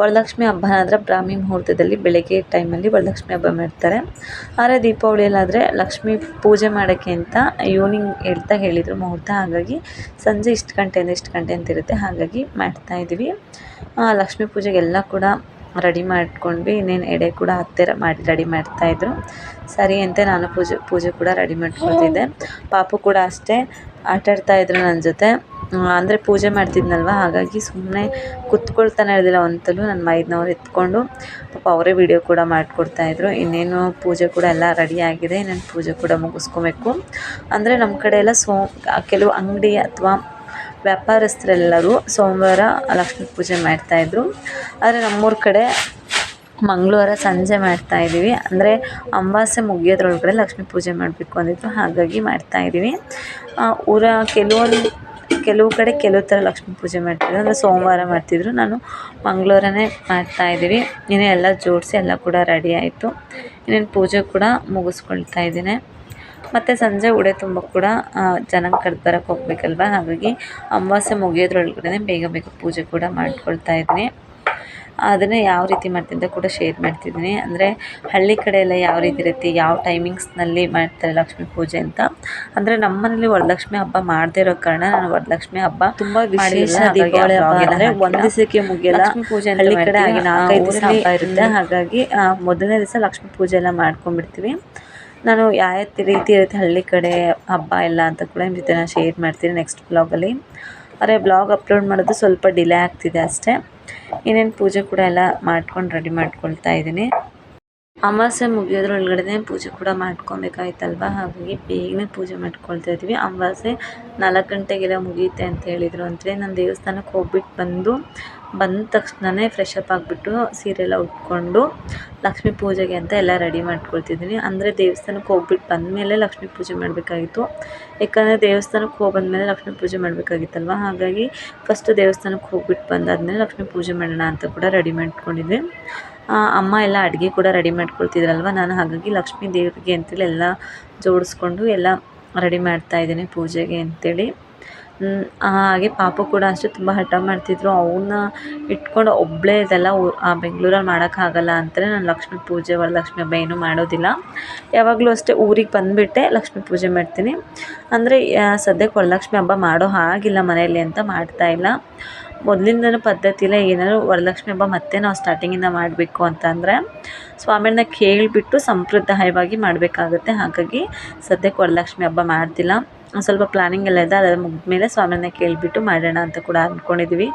ವರಲಕ್ಷ್ಮಿ ಹಬ್ಬ ಅಂದರೆ ಬ್ರಾಹ್ಮಿ ಮುಹೂರ್ತದಲ್ಲಿ ಬೆಳಗ್ಗೆ ಟೈಮಲ್ಲಿ ವರಲಕ್ಷ್ಮಿ ಹಬ್ಬ ಮಾಡ್ತಾರೆ. ಆದರೆ ದೀಪಾವಳಿಯಲ್ಲಾದರೆ ಲಕ್ಷ್ಮಿ ಪೂಜೆ ಮಾಡೋಕ್ಕೆ ಅಂತ ಈವ್ನಿಂಗ್ ಹೇಳ್ತಾ ಹೇಳಿದರು ಮುಹೂರ್ತ. ಹಾಗಾಗಿ ಸಂಜೆ ಇಷ್ಟು ಗಂಟೆಯಿಂದ ಇಷ್ಟು ಗಂಟೆ ಅಂತ ಇರುತ್ತೆ. ಹಾಗಾಗಿ ಮಾಡ್ತಾಯಿದ್ದೀವಿ ಲಕ್ಷ್ಮಿ ಪೂಜೆಗೆಲ್ಲ ಕೂಡ ರೆಡಿ ಮಾಡ್ಕೊಂಡ್ವಿ. ಇನ್ನೇನು ಎಡೆ ಕೂಡ ಹತ್ತಿರ ಮಾಡಿ, ರೆಡಿ ಮಾಡ್ತಾಯಿದ್ರು ಸರಿ ಅಂತ ನಾನು ಪೂಜೆ ಪೂಜೆ ಕೂಡ ರೆಡಿ ಮಾಡ್ಕೊಳ್ತಿದ್ದೆ ಪಾಪು ಕೂಡ ಅಷ್ಟೇ. ಆಟಾಡ್ತಾಯಿದ್ರು ನನ್ನ ಜೊತೆ. ಅಂದರೆ ಪೂಜೆ ಮಾಡ್ತಿದ್ನಲ್ವ? ಹಾಗಾಗಿ ಸುಮ್ಮನೆ ಕುತ್ಕೊಳ್ತಾನೆ ಇರಲಿಲ್ಲ. ಒಂದ್ಸಲೂ ನನ್ನ ಮೈದ್ನವ್ರು ಎತ್ಕೊಂಡು ಪಾಪ ಅವರೇ ವಿಡಿಯೋ ಕೂಡ ಮಾಡಿಕೊಡ್ತಾಯಿದ್ರು ಇನ್ನೇನು ಪೂಜೆ ಕೂಡ ಎಲ್ಲ ರೆಡಿ ಆಗಿದೆ. ಇನ್ನೇನು ಪೂಜೆ ಕೂಡ ಮುಗಿಸ್ಕೊಬೇಕು. ಅಂದರೆ ನಮ್ಮ ಕಡೆ ಎಲ್ಲ ಸೋ ಕೆಲವು ಅಂಗಡಿ ಅಥವಾ ವ್ಯಾಪಾರಸ್ಥರೆಲ್ಲರೂ ಸೋಮವಾರ ಲಕ್ಷ್ಮೀ ಪೂಜೆ ಮಾಡ್ತಾಯಿದ್ರು ಆದರೆ ನಮ್ಮೂರ ಕಡೆ ಮಂಗಳವಾರ ಸಂಜೆ ಮಾಡ್ತಾ ಇದ್ದೀವಿ. ಅಂದರೆ ಅಮಾವಾಸ್ಯೆ ಮುಗಿಯೋದ್ರೊಳಗಡೆ ಲಕ್ಷ್ಮೀ ಪೂಜೆ ಮಾಡಬೇಕು ಅಂದಿತ್ತು ಹಾಗಾಗಿ ಮಾಡ್ತಾ ಇದ್ದೀವಿ. ಊರ ಕೆಲವೊಂದು, ಕೆಲವು ಕಡೆ ಕೆಲವು ಥರ ಲಕ್ಷ್ಮೀ ಪೂಜೆ ಮಾಡ್ತಿದ್ರು. ಅಂದರೆ ಸೋಮವಾರ ಮಾಡ್ತಿದ್ರು. ನಾನು ಮಂಗಳವಾರನೇ ಮಾಡ್ತಾಯಿದ್ದೀವಿ ಇನ್ನೂ ಎಲ್ಲ ಜೋಡಿಸಿ ಎಲ್ಲ ಕೂಡ ರೆಡಿ ಆಯಿತು. ಇನ್ನೇನು ಪೂಜೆ ಕೂಡ ಮುಗಿಸ್ಕೊಳ್ತಾ ಇದ್ದೀನಿ. ಮತ್ತು ಸಂಜೆ ಉಡೆ ತುಂಬ ಕೂಡ ಜನಕ್ಕೆ ಕರೆದು ಬರೋಕ್ಕೆ ಹೋಗ್ಬೇಕಲ್ವ? ಹಾಗಾಗಿ ಅಮಾವಾಸ್ಯೆ ಮುಗಿಯೋದ್ರೊಳಗಡೆ ಬೇಗ ಬೇಗ ಪೂಜೆ ಕೂಡ ಮಾಡ್ಕೊಳ್ತಾ ಇದ್ದೀನಿ. ಅದನ್ನೇ ಯಾವ ರೀತಿ ಮಾಡ್ತೀನಿ ಅಂತ ಕೂಡ ಶೇರ್ ಮಾಡ್ತಿದ್ದೀನಿ. ಅಂದರೆ ಹಳ್ಳಿ ಕಡೆ ಎಲ್ಲ ಯಾವ ರೀತಿ ಇರುತ್ತೆ ಯಾವ ಟೈಮಿಂಗ್ಸ್ನಲ್ಲಿ ಮಾಡ್ತಾರೆ ಲಕ್ಷ್ಮಿ ಪೂಜೆ ಅಂತ. ಅಂದರೆ ನಮ್ಮ ಮನೇಲಿ ವರಲಕ್ಷ್ಮಿ ಹಬ್ಬ ಮಾಡದೇ ಇರೋ ಕಾರಣ ನಾನು ವರಲಕ್ಷ್ಮಿ ಹಬ್ಬ ತುಂಬ ವಿಶೇಷ ದೀಪಾವಳಿ ಹಬ್ಬ ಅಂದರೆ ಒಂದು ದಿವಸಕ್ಕೆ ಮುಗಿಯಲ್ಲ. ಲಕ್ಷ್ಮಿ ಪೂಜೆ ಹಳ್ಳಿ ಕಡೆ ಹಾಗೆ ನಾಲ್ಕೈದು ದಿವಸ ಹಬ್ಬ ಇರುತ್ತೆ. ಹಾಗಾಗಿ ಮೊದಲನೇ ದಿವಸ ಲಕ್ಷ್ಮಿ ಪೂಜೆ ಎಲ್ಲ ಮಾಡ್ಕೊಂಡ್ಬಿಡ್ತೀವಿ. ನಾನು ಯಾವ ರೀತಿ ಇರುತ್ತೆ ಹಳ್ಳಿ ಕಡೆ ಹಬ್ಬ ಎಲ್ಲ ಅಂತ ಕೂಡ ನಿಮ್ಮ ಜೊತೆ ನಾನು ಶೇರ್ ಮಾಡ್ತೀನಿ ನೆಕ್ಸ್ಟ್ ಬ್ಲಾಗಲ್ಲಿ ಆದರೆ ಬ್ಲಾಗ್ ಅಪ್ಲೋಡ್ ಮಾಡೋದು ಸ್ವಲ್ಪ ಡಿಲೇ ಆಗ್ತಿದೆ ಅಷ್ಟೇ. ಇನ್ನೇನು ಪೂಜೆ ಕೂಡ ಎಲ್ಲ ಮಾಡ್ಕೊಂಡು ರೆಡಿ ಮಾಡ್ಕೊಳ್ತಾ ಇದ್ದೀನಿ. ಅಮಾವಾಸ್ಯೆ ಮುಗಿಯೋದ್ರೊಳಗಡೆ ಪೂಜೆ ಕೂಡ ಮಾಡ್ಕೊಬೇಕಾಯ್ತಲ್ವ? ಹಾಗಾಗಿ ಬೇಗನೆ ಪೂಜೆ ಮಾಡ್ಕೊಳ್ತಾ ಇದ್ವಿ. ಅಮಾವಾಸ್ಯೆ ನಾಲ್ಕು ಗಂಟೆಗೆಲ್ಲ ಮುಗಿಯುತ್ತೆ ಅಂತ ಹೇಳಿದರು ಅಂದರೆ ನಾನು ದೇವಸ್ಥಾನಕ್ಕೆ ಹೋಗ್ಬಿಟ್ಟು ಬಂದು ಬಂದ ತಕ್ಷಣವೇ ಫ್ರೆಶ್ ಅಪ್ ಆಗಿಬಿಟ್ಟು ಸೀರೆ ಎಲ್ಲ ಉಟ್ಕೊಂಡು ಲಕ್ಷ್ಮೀ ಪೂಜೆಗೆ ಅಂತ ಎಲ್ಲ ರೆಡಿ ಮಾಡ್ಕೊಳ್ತಿದ್ದೀನಿ ಅಂದರೆ ದೇವಸ್ಥಾನಕ್ಕೆ ಹೋಗ್ಬಿಟ್ಟು ಬಂದಮೇಲೆ ಲಕ್ಷ್ಮೀ ಪೂಜೆ ಮಾಡಬೇಕಾಗಿತ್ತು. ಯಾಕಂದರೆ ದೇವಸ್ಥಾನಕ್ಕೆ ಹೋಗಿ ಬಂದಮೇಲೆ ಲಕ್ಷ್ಮೀ ಪೂಜೆ ಮಾಡಬೇಕಾಗಿತ್ತಲ್ವ? ಹಾಗಾಗಿ ಫಸ್ಟು ದೇವಸ್ಥಾನಕ್ಕೆ ಹೋಗ್ಬಿಟ್ಟು ಬಂದಾದಮೇಲೆ ಲಕ್ಷ್ಮೀ ಪೂಜೆ ಮಾಡೋಣ ಅಂತ ಕೂಡ ರೆಡಿ ಮಾಡ್ಕೊಂಡಿದ್ವಿ. ಆ, ಅಮ್ಮ ಎಲ್ಲ ಅಡುಗೆ ಕೂಡ ರೆಡಿ ಮಾಡ್ಕೊಳ್ತಿದ್ರಲ್ವ? ನಾನು ಹಾಗಾಗಿ ಲಕ್ಷ್ಮೀ ದೇವರಿಗೆ ಅಂತೇಳಿ ಎಲ್ಲ ಜೋಡಿಸ್ಕೊಂಡು ಎಲ್ಲ ರೆಡಿ ಮಾಡ್ತಾ ಇದ್ದೀನಿ ಪೂಜೆಗೆ ಅಂತೇಳಿ. ಹಾಗೆ ಪಾಪು ಕೂಡ ಅಷ್ಟೇ ತುಂಬ ಹಠ ಮಾಡ್ತಿದ್ರು. ಅವನ್ನ ಇಟ್ಕೊಂಡು ಒಬ್ಬಳೇ ಇದೆಲ್ಲ ಬೆಂಗಳೂರಲ್ಲಿ ಮಾಡೋಕ್ಕಾಗಲ್ಲ ಅಂತಲೇ ನಾನು ಲಕ್ಷ್ಮೀ ಪೂಜೆ ವರಲಕ್ಷ್ಮಿ ಹಬ್ಬ ಏನೂ ಮಾಡೋದಿಲ್ಲ. ಯಾವಾಗಲೂ ಅಷ್ಟೇ ಊರಿಗೆ ಬಂದುಬಿಟ್ಟೆ ಲಕ್ಷ್ಮೀ ಪೂಜೆ ಮಾಡ್ತೀನಿ. ಅಂದರೆ ಸದ್ಯಕ್ಕೆ ವರಲಕ್ಷ್ಮಿ ಹಬ್ಬ ಮಾಡೋ ಹಾಗಿಲ್ಲ ಮನೆಯಲ್ಲಿ ಅಂತ ಮಾಡ್ತಾಯಿಲ್ಲ ಮೊದಲಿಂದನೂ ಪದ್ಧತಿ ಇಲ್ಲ ಏನಾದ್ರು ವರಲಕ್ಷ್ಮಿ ಹಬ್ಬ ಮತ್ತೆ ನಾವು ಸ್ಟಾರ್ಟಿಂಗಿಂದ ಮಾಡಬೇಕು ಅಂತಂದರೆ ಸ್ವಾಮಿಯನ್ನ ಕೇಳಿಬಿಟ್ಟು ಸಂಪ್ರದಾಯವಾಗಿ ಮಾಡಬೇಕಾಗುತ್ತೆ. ಹಾಗಾಗಿ ಸದ್ಯಕ್ಕೆ ವರಲಕ್ಷ್ಮಿ ಹಬ್ಬ ಮಾಡ್ತಿಲ್ಲ ಸ್ವಲ್ಪ ಪ್ಲಾನಿಂಗ್ ಎಲ್ಲ ಇದೆ. ಅದೆಲ್ಲ ಮುಗಿದ್ಮೇಲೆ ಸ್ವಾಮಿಯನ್ನ ಕೇಳಿಬಿಟ್ಟು ಮಾಡೋಣ ಅಂತ ಕೂಡ ಅಂದ್ಕೊಂಡಿದ್ವಿ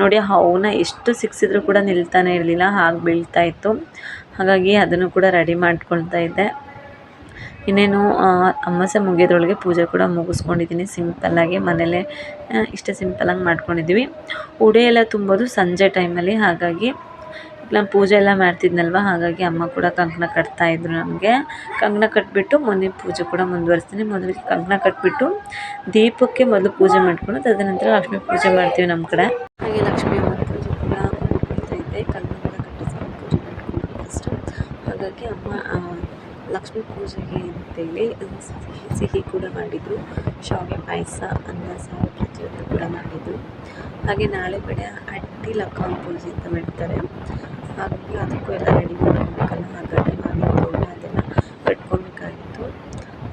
ನೋಡಿ ಅವನ್ನ ಎಷ್ಟು ಸಿಕ್ಕಿಸಿದ್ರು ಕೂಡ ನಿಲ್ತಾನೆ ಇರಲಿಲ್ಲ. ಹಾಗೆ ಬೀಳ್ತಾ ಇತ್ತು. ಹಾಗಾಗಿ ಅದನ್ನು ಕೂಡ ರೆಡಿ ಮಾಡ್ಕೊಳ್ತಾ ಇದ್ದೆ. ಇನ್ನೇನು ಅಮಾಸೆ ಮುಗಿಯೋದ್ರೊಳಗೆ ಪೂಜೆ ಕೂಡ ಮುಗಿಸ್ಕೊಂಡಿದ್ದೀನಿ ಸಿಂಪಲ್ಲಾಗಿ ಮನೇಲೇ ಇಷ್ಟೇ ಸಿಂಪಲ್ಲಾಗಿ ಮಾಡ್ಕೊಂಡಿದ್ದೀವಿ ಉಡೆ ಎಲ್ಲ ತುಂಬೋದು ಸಂಜೆ ಟೈಮಲ್ಲಿ ಹಾಗಾಗಿ ನಾನು ಪೂಜೆ ಎಲ್ಲ ಮಾಡ್ತಿದ್ನಲ್ವ, ಹಾಗಾಗಿ ಅಮ್ಮ ಕೂಡ ಕಂಕಣ ಕಟ್ತಾಯಿದ್ರು ನಮಗೆ. ಕಂಕಣ ಕಟ್ಟಿಬಿಟ್ಟು ಮೊನ್ನೆ ಪೂಜೆ ಕೂಡ ಮುಂದುವರಿಸ್ತೀನಿ. ಮೊದಲಿಗೆ ಕಂಕಣ ಕಟ್ಟಿಬಿಟ್ಟು ದೀಪಕ್ಕೆ ಮೊದಲು ಪೂಜೆ ಮಾಡ್ಕೊಂಡು ತದನಂತರ ಲಕ್ಷ್ಮಿ ಪೂಜೆ ಮಾಡ್ತೀವಿ ನಮ್ಮ ಕಡೆ. ಹಾಗೆ ಲಕ್ಷ್ಮಿ ಪೂಜೆ ಕೂಡ ಮಾಡ್ತಾ ಇದ್ದೆ ಕಂಕಣ ಕಟ್ಟಿಸ್ಕೊಂಡು ಪೂಜೆ ಮಾಡ್ಕೊಂಡು ಹಾಗಾಗಿ ಅಮ್ಮ ಲಕ್ಷ್ಮೀ ಪೂಜೆಗೆ ಅಂತೇಳಿ ಸಿಹಿ ಸಿಹಿ ಕೂಡ ಮಾಡಿದರು. ಶಾವಿಗೆ ಪಾಯಸ, ಅನ್ನ, ಸಾರು ಪ್ರತಿಯೊಂದು ಕೂಡ ಮಾಡಿದರು. ಹಾಗೆ ನಾಳೆ ಕಡೆ ಅಟ್ಟಿ ಲಕ್ಕವನ ಪೂಜೆ ಅಂತ ಮಾಡ್ತಾರೆ. ಹಾಗಾಗಿ ಅದಕ್ಕೂ ಎಲ್ಲ ರೆಡಿ ಮಾಡ್ಕೊಬೇಕಲ್ಲ ಹಾಗಾಗಿ ಮಾವಿನ ತೋರಣ ಅದೆಲ್ಲ ಕಟ್ಕೊಳ್ಬೇಕಾಗಿತ್ತು.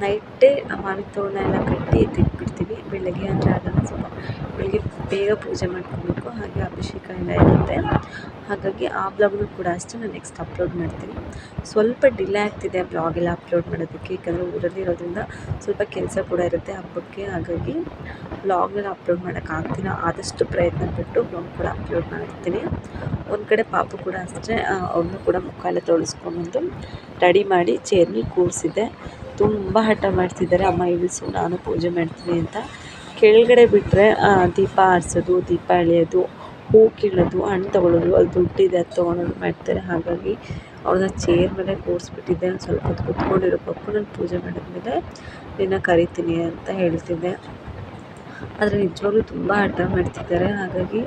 ನೈಟೇ ಮಾವಿನ ತೋರಣ ಎಲ್ಲ ಕಟ್ಟಿ ಎತ್ತಿಟ್ಬಿಡ್ತೀವಿ ಬೆಳಗ್ಗೆ ಅಂದರೆ ಅದನ್ನು ಸ್ವಲ್ಪ ಬೇಗ ಪೂಜೆ ಮಾಡ್ಕೋಬೇಕು. ಹಾಗೆ ಅಭಿಷೇಕ ಎಲ್ಲ ಇರುತ್ತೆ. ಹಾಗಾಗಿ ಆ ಬ್ಲಾಗ್ನು ಕೂಡ ಅಷ್ಟೇ ನಾನು ನೆಕ್ಸ್ಟ್ ಅಪ್ಲೋಡ್ ಮಾಡ್ತೀನಿ. ಸ್ವಲ್ಪ ಡಿಲೇ ಆಗ್ತಿದೆ ಬ್ಲಾಗ್ ಎಲ್ಲ ಅಪ್ಲೋಡ್ ಮಾಡೋದಕ್ಕೆ. ಏಕೆಂದರೆ ಊರಲ್ಲಿ ಇರೋದ್ರಿಂದ ಸ್ವಲ್ಪ ಕೆಲಸ ಕೂಡ ಇರುತ್ತೆ ಹಬ್ಬಕ್ಕೆ. ಹಾಗಾಗಿ ಬ್ಲಾಗ್ನೆಲ್ಲ ಅಪ್ಲೋಡ್ ಮಾಡೋಕ್ಕಾಗ್ತಿಲ್ಲ ಆದಷ್ಟು ಪ್ರಯತ್ನ ಪಟ್ಟು ಬ್ಲಾಗ್ ಕೂಡ ಅಪ್ಲೋಡ್ ಮಾಡ್ತೀನಿ. ಒಂದು ಕಡೆ ಪಾಪು ಕೂಡ ಅಷ್ಟೇ ಅವ್ರನ್ನೂ ಕೂಡ ಮುಖ ಎಲ್ಲ ತೊಳೆಸ್ಕೊಂಬಂದು ರೆಡಿ ಮಾಡಿ ಚೇರ್ನಲ್ಲಿ ಕೂರಿಸಿದ್ದೆ. ತುಂಬ ಹಠ ಮಾಡ್ತಿದ್ದಾರೆ. ಅಮ್ಮ, ಇಳಿಸು, ನಾನು ಪೂಜೆ ಮಾಡ್ತೀನಿ ಅಂತ. ಕೆಳಗಡೆ ಬಿಟ್ಟರೆ ದೀಪ ಆರಿಸೋದು, ದೀಪ ಎಳೆಯೋದು, ಹೂ ಕೀಳೋದು, ಹಣ್ಣು ತೊಗೊಳ್ಳೋದು ಅಲ್ಲಿ ದುಡ್ಡಿದೆ ಅದು ತೊಗೊಳೋದು ಮಾಡ್ತಾರೆ. ಹಾಗಾಗಿ ಅವ್ರನ್ನ ಚೇರ್ ಮೇಲೆ ಕೂರಿಸ್ಬಿಟ್ಟಿದ್ದೆ ಒಂದು ಸ್ವಲ್ಪ ಹೊತ್ತು ಕುತ್ಕೊಂಡಿರೋ ಪಪ್ಪು. ನಾನು ಪೂಜೆ ಮಾಡಿದ್ಮೇಲೆ ನಿನ್ನ ಕರಿತೀನಿ ಅಂತ ಹೇಳ್ತಿದ್ದೆ. ಆದರೆ ನಿಜವಾಗ್ಲೂ ತುಂಬ ಹಠ ಮಾಡ್ತಿದ್ದಾರೆ. ಹಾಗಾಗಿ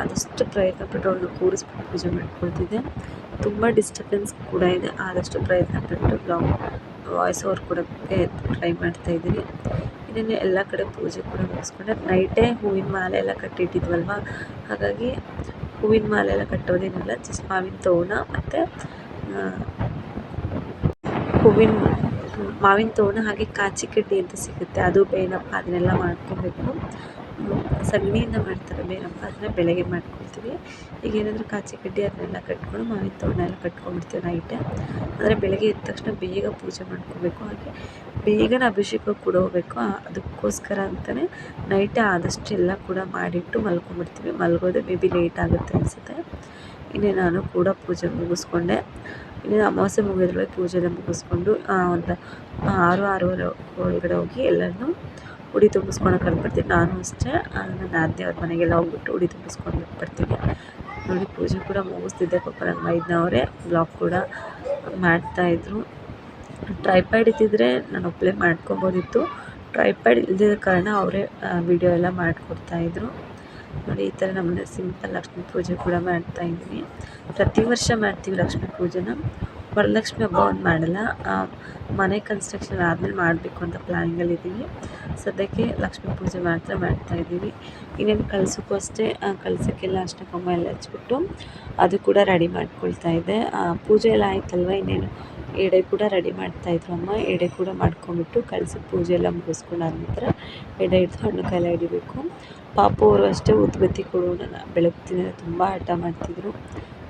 ಆದಷ್ಟು ಪ್ರಯತ್ನ ಪಟ್ಟು ಅವ್ರನ್ನ ಕೂರಿಸ್ಬಿಟ್ಟು ಪೂಜೆ ಮಾಡ್ಕೊಳ್ತಿದ್ದೆ. ತುಂಬ ಡಿಸ್ಟರ್ಬೆನ್ಸ್ ಕೂಡ ಇದೆ. ಆದಷ್ಟು ಪ್ರಯತ್ನ ಪಟ್ಟು ಬ್ಲಾಗ್, ವಾಯ್ಸ್ ಓವರ್ ಕೊಡೋಕ್ಕೆ ಟ್ರೈ ಮಾಡ್ತಾಯಿದ್ದೀನಿ ಇನ್ನೇನು ಎಲ್ಲ ಕಡೆ ಪೂಜೆ ಕೂಡ ಮುಗಿಸ್ಕೊಂಡೆ ನೈಟೇ ಹೂವಿನ ಮಾಲೆ ಎಲ್ಲ ಕಟ್ಟಿಟ್ಟಿದ್ವಲ್ವ? ಹಾಗಾಗಿ ಹೂವಿನ ಮಾಲೆ ಎಲ್ಲ ಕಟ್ಟೋದೇನಿಲ್ಲ ಜಸ್ಟ್ ಮಾವಿನ ತೋರಣ ಮತ್ತು ಹೂವಿನ ಮಾವಿನ ತೋರಣ ಹಾಗೆ ಕಾಚಿ ಕಡ್ಡಿ ಅಂತ ಸಿಗುತ್ತೆ. ಅದು ಬೇನಪ್ಪ ಅದನ್ನೆಲ್ಲ ಮಾಡ್ಕೊಬೇಕು. ಸಗಣಿಯಿಂದ ಮಾಡ್ತಾರೆ ಬೇನಪ್ಪ ಅದನ್ನ ಬೆಳಗ್ಗೆ ಮಾಡ್ಕೊಳ್ತೀವಿ. ಈಗ ಏನಾದರೂ ಕಾಚಿ ಕಡ್ಡಿ ಅದನ್ನೆಲ್ಲ ಕಟ್ಕೊಂಡು ಮಾವಿನ ತೋರಣ ಎಲ್ಲ ಕಟ್ಕೊಂಡ್ಬಿಡ್ತೀವಿ ನೈಟೇ ಅಂದರೆ ಬೆಳಗ್ಗೆ ಎದ್ದ ತಕ್ಷಣ ಬೇಗ ಪೂಜೆ ಮಾಡ್ಕೋಬೇಕು. ಹಾಗೆ ಬೇಗನೆ ಅಭಿಷೇಕ ಕೂಡ ಹೋಗಬೇಕು. ಅದಕ್ಕೋಸ್ಕರ ಅಂತಲೇ ನೈಟೇ ಆದಷ್ಟು ಎಲ್ಲ ಕೂಡ ಮಾಡಿಟ್ಟು ಮಲ್ಕೊಂಡ್ಬಿಡ್ತೀವಿ. ಮಲ್ಗೋದೆ ಮೇ ಬಿ ಲೇಟ್ ಆಗುತ್ತೆ ಅನಿಸುತ್ತೆ. ಇನ್ನೇ ನಾನು ಕೂಡ ಪೂಜೆ ಮುಗಿಸ್ಕೊಂಡೆ. ಇನ್ನೇನು ಅಮಾವಾಸ್ಯೆ ಮುಗಿದ್ರೊಳಗೆ ಪೂಜೆ ಎಲ್ಲ ಮುಗಿಸ್ಕೊಂಡು ಒಂದು ಆರು, ಆರೂವರೆ ಒಳಗಡೆ ಹೋಗಿ ಎಲ್ಲರನ್ನೂ ಉಡಿ ತುಂಬಿಸ್ಕೊಳಕ್ಕೆ ಬರ್ತೀನಿ ನಾನು ಅಷ್ಟೇ ನನ್ನ ಅವ್ರ ಮನೆಗೆಲ್ಲ ಹೋಗ್ಬಿಟ್ಟು ಉಡಿ ತುಂಬಿಸ್ಕೊಂಡು ಬರ್ತೀನಿ. ನೋಡಿ, ಪೂಜೆ ಕೂಡ ಮುಗಿಸ್ತಿದ್ದೆ. ಪಾಪ ನನ್ನ ಅವರೇ ಬ್ಲಾಗ್ ಕೂಡ ಮಾಡ್ತಾಯಿದ್ರು ಟ್ರೈಪ್ಯಾಡ್ ಇದ್ದಿದ್ರೆ ನಾನು ಒಬ್ಬಳೇ ಮಾಡ್ಕೊಬೋದಿತ್ತು. ಟ್ರೈಪ್ಯಾಡ್ ಇಲ್ದಿದ್ದ ಕಾರಣ ಅವರೇ ವಿಡಿಯೋ ಎಲ್ಲ ಮಾಡಿಕೊಡ್ತಾಯಿದ್ರು ನೋಡಿ, ಈ ಥರ ನಮ್ಮನ್ನ ಸಿಂಪಲ್ ಲಕ್ಷ್ಮೀ ಪೂಜೆ ಕೂಡ ಮಾಡ್ತಾಯಿದ್ದೀನಿ ಪ್ರತಿ ವರ್ಷ ಮಾಡ್ತೀವಿ ಲಕ್ಷ್ಮೀ ಪೂಜೆನ. ವರಲಕ್ಷ್ಮಿ ಹಬ್ಬ ಒಂದು ಮಾಡಲ್ಲ. ಮನೆ ಕನ್ಸ್ಟ್ರಕ್ಷನ್ ಆದಮೇಲೆ ಮಾಡಬೇಕು ಅಂತ ಪ್ಲ್ಯಾನಿಂಗಲ್ಲಿದ್ದೀವಿ ಸದ್ಯಕ್ಕೆ ಲಕ್ಷ್ಮೀ ಪೂಜೆ ಮಾತ್ರ ಮಾಡ್ತಾಯಿದ್ದೀವಿ ಇನ್ನೇನು ಕಳ್ಸೋಕ್ಕೂ ಅಷ್ಟೇ ಆ, ಕಳ್ಸೋಕ್ಕೆಲ್ಲ ಅಷ್ಟು ಎಲ್ಲ ಹಚ್ಬಿಟ್ಟು ಅದು ಕೂಡ ರೆಡಿ ಮಾಡ್ಕೊಳ್ತಾ ಇದ್ದೆ ಪೂಜೆ ಎಲ್ಲ ಆಯ್ತಲ್ವ? ಇನ್ನೇನು ಎಡೆ ಕೂಡ ರೆಡಿ ಮಾಡ್ತಾಯಿದ್ರು ಅಮ್ಮ. ಎಡೆ ಕೂಡ ಮಾಡ್ಕೊಂಬಿಟ್ಟು ಕಳ್ಸಕ್ಕೆ ಪೂಜೆ ಎಲ್ಲ ಮುಗಿಸ್ಕೊಂಡಾದ ನಂತರ ಎಡೆ ಹಿಡಿದು ಹಣ್ಣು ಕಾಯಿಲೆ ಹಿಡಿಬೇಕು. ಪಾಪು ಅವರು ಅಷ್ಟೇ ಉದ್ಬತ್ತಿ ಕೊಡು ನಾನು ಬೆಳಗ್ತೀನಿ ತುಂಬ ಹಠ ಮಾಡ್ತಿದ್ರು.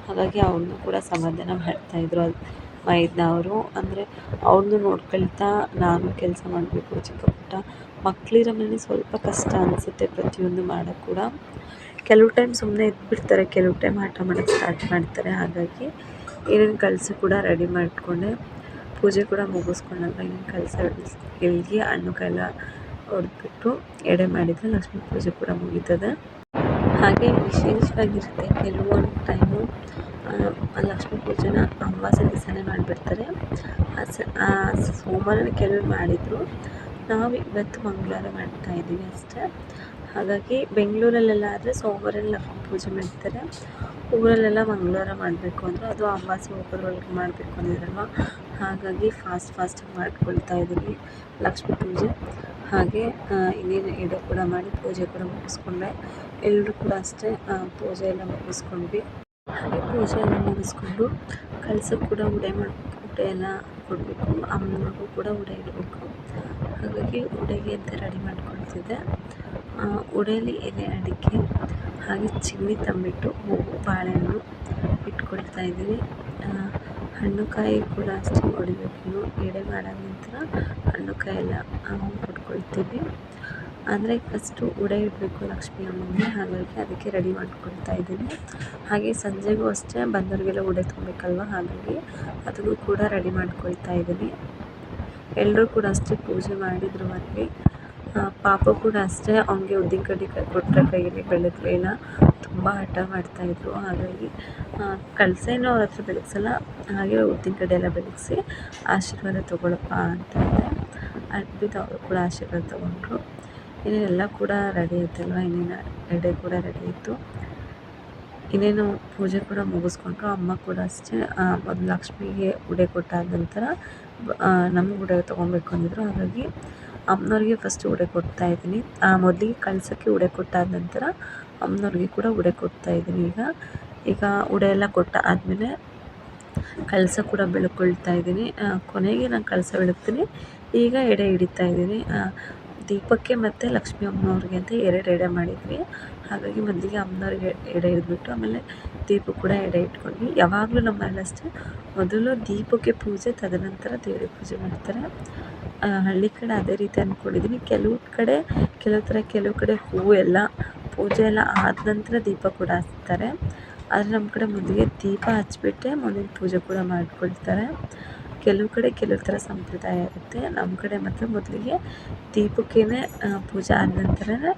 ಹಾಗಾಗಿ ಅವ್ರನ್ನೂ ಕೂಡ ಸಮಾಧಾನ ಮಾಡ್ತಾಯಿದ್ರು ಅದು ಮೈದ್ನವರು ಅಂದರೆ ಅವ್ರನ್ನೂ ನೋಡ್ಕೊಳ್ತಾ ನಾನು ಕೆಲಸ ಮಾಡಬೇಕು ಚಿಕ್ಕ ಪುಟ್ಟ ಮಕ್ಕಳಿರೋ ಸ್ವಲ್ಪ ಕಷ್ಟ ಅನಿಸುತ್ತೆ ಪ್ರತಿಯೊಂದು ಮಾಡೋ ಕೂಡ. ಕೆಲವು ಟೈಮ್ ಸುಮ್ಮನೆ ಇದ್ಬಿಡ್ತಾರೆ, ಕೆಲವು ಟೈಮ್ ಆಟ ಮಾಡೋಕ್ಕೆ ಸ್ಟಾರ್ಟ್ ಮಾಡ್ತಾರೆ. ಹಾಗಾಗಿ ಏನೇನು ಕಲಸು ಕೂಡ ರೆಡಿ ಮಾಡಿಕೊಂಡೆ. ಪೂಜೆ ಕೂಡ ಮುಗಿಸ್ಕೊಂಡಾಗ ಏನೇನು ಕಲಸ ಎಲ್ಗಿ ಹಣ್ಣು ಕಾಯಿಲ್ಲ ಹೊಡೆದ್ಬಿಟ್ಟು ಎಡೆ ಮಾಡಿದರೆ ಲಕ್ಷ್ಮೀ ಪೂಜೆ ಕೂಡ ಮುಗೀತದೆ. ಹಾಗೆ ವಿಶೇಷವಾಗಿರುತ್ತೆ ಕೆಲವೊಂದು ಟೈಮು ಲಕ್ಷ್ಮೀ ಪೂಜೆನ ಅಮಾವಾಸ್ಯೆ ದಿವಸನೇ ಮಾಡಿಬಿಡ್ತಾರೆ. ಆ ಸೋಮವಾರನೇ ಕೆಲವರು ಮಾಡಿದರು. ನಾವು ಇವತ್ತು ಮಂಗಳವಾರ ಮಾಡ್ತಾ ಇದ್ದೀವಿ ಅಷ್ಟೇ. ಹಾಗಾಗಿ ಬೆಂಗಳೂರಲ್ಲೆಲ್ಲ ಆದರೆ ಸೋಮವಾರ ಲಕ್ಷ್ಮೀ ಪೂಜೆ ಮಾಡ್ತಾರೆ. ಊರಲ್ಲೆಲ್ಲ ಮಂಗಳವಾರ ಮಾಡಬೇಕು ಅಂದರೆ ಅದು ಅಮಾವಾಸ್ಯೆ ಹೋಗೋದ್ರೊಳಗೆ ಮಾಡಬೇಕು ಅಂದಿದ್ರಲ್ವ ಹಾಗಾಗಿ ಫಾಸ್ಟ್ ಫಾಸ್ಟಾಗಿ ಮಾಡ್ಕೊಳ್ತಾ ಇದ್ದೀವಿ ಲಕ್ಷ್ಮೀ ಪೂಜೆ. ಹಾಗೆ ಇನ್ನೇನು ಕೂಡ ಮಾಡಿ ಪೂಜೆ ಕೂಡ ಮುಗಿಸ್ಕೊಂಡೆ. ಎಲ್ಲರೂ ಕೂಡ ಅಷ್ಟೇ ಪೂಜೆ ಎಲ್ಲ ಮುಗಿಸ್ಕೊಂಡ್ವಿ. ಹಾಗೆ ಪೂಜೆ ಎಲ್ಲ ಮುಗಿಸ್ಕೊಂಡು ಕಳ್ಸಕ್ಕೆ ಕೂಡ ಉಡೆ ಮಾಡಬೇಕು ಉಡೆ ಎಲ್ಲ ಕೊಡಬೇಕು. ಅಮ್ಮನಿಗೂ ಕೂಡ ಉಡೆ ಇಡಬೇಕು. ಹಾಗಾಗಿ ಉಡೆಗೆ ಅಂತ ರೆಡಿ ಮಾಡ್ಕೊಳ್ತಿದ್ದೆ. ಉಡೇಲಿ ಎಲೆ ಅಡಿಕೆ, ಹಾಗೆ ಚಿನ್ನಿ ತಂಬಿಟ್ಟು ಬಾಳೆಹಣ್ಣು ಇಟ್ಕೊಳ್ತಾ ಇದ್ದೀನಿ ಹಣ್ಣು ಕಾಯಿ ಕೂಡ ಅಷ್ಟೇ ಹೊಡಿಬೇಕು ಎಡೆ ಮಾಡೋ ನಂತರ ಹಣ್ಣು ಕಾಯಿ ಎಲ್ಲ ಕೊಟ್ಕೊಳ್ತೀವಿ. ಅಂದರೆ ಫಸ್ಟು ಉಡೆ ಇಡಬೇಕು ಲಕ್ಷ್ಮಿ ಅಮ್ಮನಿಗೆ, ಹಾಗಾಗಿ ಅದಕ್ಕೆ ರೆಡಿ ಮಾಡ್ಕೊಳ್ತಾ ಇದ್ದೀನಿ. ಹಾಗೆ ಸಂಜೆಗೂ ಅಷ್ಟೇ ಬಂದವರಿಗೆಲ್ಲ ಉಡೆ ತುಂಬಬೇಕಲ್ವ ಹಾಗಾಗಿ ಅದಕ್ಕೂ ಕೂಡ ರೆಡಿ ಮಾಡ್ಕೊಳ್ತಾ ಇದ್ದೀನಿ. ಎಲ್ಲರೂ ಕೂಡ ಅಷ್ಟೇ ಪೂಜೆ ಮಾಡಿದ್ರು ಮನೆಗೆ. ಪಾಪ ಕೂಡ ಅಷ್ಟೇ ಅವನಿಗೆ ಉದ್ದಿನ ಕಡ್ಡಿ ಕೊಟ್ಟರೆ ಕೈಯಲ್ಲಿ ಬೆಳಗಲಿಲ್ಲ ತುಂಬ ಹಠ ಮಾಡ್ತಾಯಿದ್ರು ಹಾಗಾಗಿ ಕಳಸೇನೂ ಅವ್ರ ಹತ್ರ ಬೆಳಗ್ಸಲ್ಲ, ಹಾಗೆ ಉದ್ದಿನ ಕಡ್ಡಿ ಎಲ್ಲ ಬೆಳಗಿಸಿ ಆಶೀರ್ವಾದ ತೊಗೊಳಪ್ಪ ಅಂತ ಅದ್ಬಿಟ್ಟು ಅವರು ಕೂಡ ಆಶೀರ್ವಾದ ತೊಗೊಂಡ್ರು. ಇನ್ನೇನೆಲ್ಲ ಕೂಡ ರೆಡಿ ಆಯ್ತಲ್ವ ಇನ್ನೇನು ಎಡೆ ಕೂಡ ರೆಡಿ ಆಯಿತು ಇನ್ನೇನು ಪೂಜೆ ಕೂಡ ಮುಗಿಸ್ಕೊಂಡ್ರು, ಅಮ್ಮ ಕೂಡ ಅಷ್ಟೇ. ಮೊದಲು ಲಕ್ಷ್ಮಿಗೆ ಉಡೆ ಕೊಟ್ಟಾದ ನಂತರ ನಮಗೆ ಉಡೆ ತೊಗೊಬೇಕು ಅಂದಿದ್ರು. ಹಾಗಾಗಿ ಅಮ್ಮನವ್ರಿಗೆ ಫಸ್ಟ್ ಉಡೆ ಕೊಡ್ತಾ ಇದ್ದೀನಿ. ಮೊದಲಿಗೆ ಕಳ್ಸೋಕ್ಕೆ ಉಡೆ ಕೊಟ್ಟಾದ ನಂತರ ಅಮ್ಮನವ್ರಿಗೆ ಕೂಡ ಉಡೆ ಕೊಡ್ತಾ ಇದ್ದೀನಿ ಈಗ. ಈಗ ಉಡೆ ಎಲ್ಲ ಕೊಟ್ಟ ಆದಮೇಲೆ ಕಳಸ ಕೂಡ ಬೆಳ್ಕೊಳ್ತಾ ಇದ್ದೀನಿ. ಕೊನೆಗೆ ನಾನು ಕಳಸ ಬೆಳಗ್ತೀನಿ. ಈಗ ಎಡೆ ಹಿಡಿತಾ ಇದ್ದೀನಿ. ದೀಪಕ್ಕೆ ಮತ್ತು ಲಕ್ಷ್ಮಿ ಅಮ್ಮನವ್ರಿಗೆ ಅಂತ ಎರಡು ಎಡೆ ಮಾಡಿದ್ವಿ. ಹಾಗಾಗಿ ಮೊದಲಿಗೆ ಅಮ್ಮನವ್ರಿಗೆ ಎಡೆ ಇಡ್ಬಿಟ್ಟು ಆಮೇಲೆ ದೀಪಕ್ಕೆ ಕೂಡ ಎಡೆ ಇಟ್ಕೊಂಡ್ವಿ. ಯಾವಾಗಲೂ ನಮ್ಮ ಮನೇಲಿ ಅಷ್ಟೇ. ಮೊದಲು ದೀಪಕ್ಕೆ ಪೂಜೆ, ತದನಂತರ ದೇವ್ರಿಗೆ ಪೂಜೆ ಮಾಡ್ತಾರೆ. ಹಳ್ಳಿ ಕಡೆ ಅದೇ ರೀತಿ ಅಂದ್ಕೊಂಡಿದ್ದೀನಿ ಕೆಲವು ಕಡೆ, ಕೆಲವು ಥರ ಕೆಲವು ಕಡೆ ಹೂವು ಎಲ್ಲ, ಪೂಜೆ ಎಲ್ಲ ಆದ ನಂತರ ದೀಪ ಕೂಡ ಹಚ್ತಾರೆ. ಆದರೆ ನಮ್ಮ ಕಡೆ ಮೊದಲಿಗೆ ದೀಪ ಹಚ್ಬಿಟ್ಟೆ, ಮುಂದಿನ ಪೂಜೆ ಕೂಡ ಮಾಡ್ಕೊಳ್ತಾರೆ. ಕೆಲವು ಕಡೆ ಕೆಲವು ಥರ ಸಂಪ್ರದಾಯ ಇರುತ್ತೆ. ನಮ್ಮ ಕಡೆ ಮಾತ್ರ ಮೊದಲಿಗೆ ದೀಪಕ್ಕೇ ಪೂಜೆ ಆದ ನಂತರನೇ